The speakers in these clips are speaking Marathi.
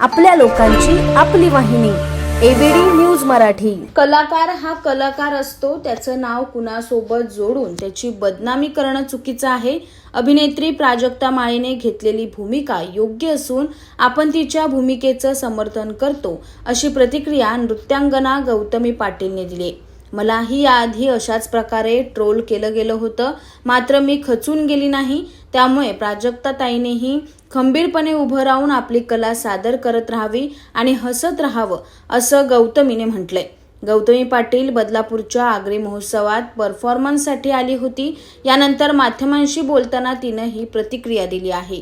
आपल्या लोकांची आपली वाहिनी एबीडी न्यूज मराठी. कलाकार हा कलाकार असतो त्याचं नाव कुणासोबत जोडून त्याची बदनामी करणं चुकीचं आहे. अभिनेत्री प्राजक्ता माळीने घेतलेली भूमिका योग्य असून आपण तिच्या भूमिकेचं समर्थन करतो अशी प्रतिक्रिया नृत्यांगना गौतमी पाटीलने दिली. मलाही याआधी अशाच प्रकारे ट्रोल केलं गेलं होतं मात्र मी खचून गेली नाही. त्यामुळे प्राजक्ताताईनेही खंबीरपणे उभं राहून आपली कला सादर करत राहावी आणि हसत राहावं असं गौतमीने म्हटलंय. गौतमी पाटील बदलापूरच्या आगरी महोत्सवात परफॉर्मन्ससाठी आली होती. यानंतर माध्यमांशी बोलताना तिनं ही प्रतिक्रिया दिली आहे.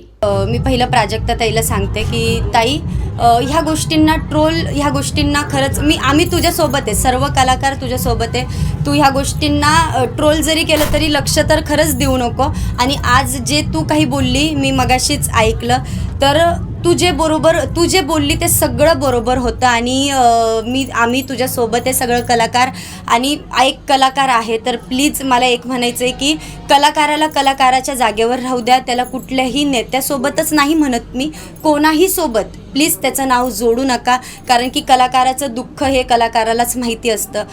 मी पहिलं प्राजक्ता ताईला सांगते की ताई ह्या गोष्टींना ट्रोल ह्या गोष्टींना खरंच मी आम्ही तुझ्यासोबत आहे. सर्व कलाकार तुझ्यासोबत आहे. तू ह्या गोष्टींना ट्रोल जरी केलं तरी लक्ष तर खरंच देऊ नको. आणि आज जे तू काही बोलली मी मगाशीच ऐकलं. तर तू जे बरोबर तू जे बोलली ते सगळं बरोबर होतं. आणि मी आम्ही तुझ्यासोबत आहे सगळं कलाकार आणि एक कलाकार आहे तर प्लीज मला एक म्हणायचं आहे की कलाकाराला कलाकाराच्या जागेवर राहू द्या त्याला कुठल्याही नेत्यासोबतच नाही म्हणत मी कोणाही सोबत. प्लीज त्याचं नाव जोडू नका कारण की कलाकाराचं दुःख हे कलाकारालाच माहिती असतं.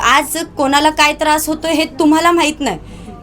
आज कोणाला काय त्रास होतो हे तुम्हाला माहीत नाही.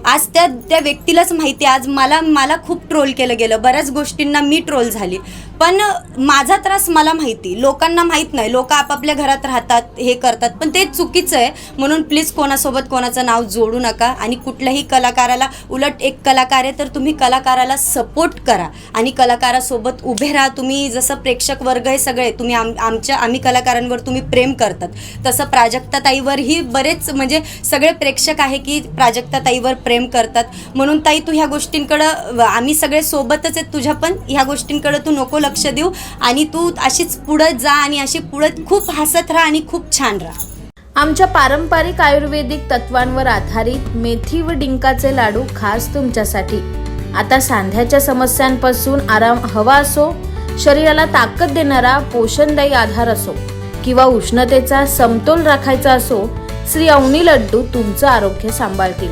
आज त्या त्या व्यक्तीलाच माहिती आज मला मला खूप ट्रोल केलं गेलं. बऱ्याच गोष्टींना मी ट्रोल झाली. पण माझा त्रास मला माहिती. लोकांना माहीत नाही. लोक आपापल्या घरात राहतात हे करतात. पण ते चुकीचं आहे. म्हणून प्लीज कोणासोबत कोणाचं नाव जोडू नका. आणि कुठल्याही कलाकाराला उलट एक कलाकार आहे तर तुम्ही कलाकाराला सपोर्ट करा. आणि कलाकारासोबत उभे राहा. तुम्ही जसं प्रेक्षक वर्ग हे सगळे तुम्ही आम आमच्या आम्ही कलाकारांवर तुम्ही प्रेम करतात. तसं प्राजक्ताताईवरही बरेच म्हणजे सगळे प्रेक्षक आहे की प्राजक्ताताईवर प्रेम प्रेम करतात. म्हणून ताई तू ह्या गोष्टींकडं आम्ही सगळे सोबतच आहेत तुझ्या पण ह्या गोष्टींकडं तू नको लक्ष देऊ आणि तू अशीच पुढं जा आणि अशी पुढं खूप हसत राहा आणि खूप छान राहा. आमच्या पारंपरिक आयुर्वेदिक तत्वांवर आधारित मेथी व डिंकाचे लाडू खास तुमच्यासाठी. आता सांध्याच्या समस्यांपासून आराम हवा असो शरीराला ताकद देणारा पोषणदायी आधार असो किंवा उष्णतेचा समतोल राखायचा असो श्री अवनी लड्डू तुमचं आरोग्य सांभाळतील.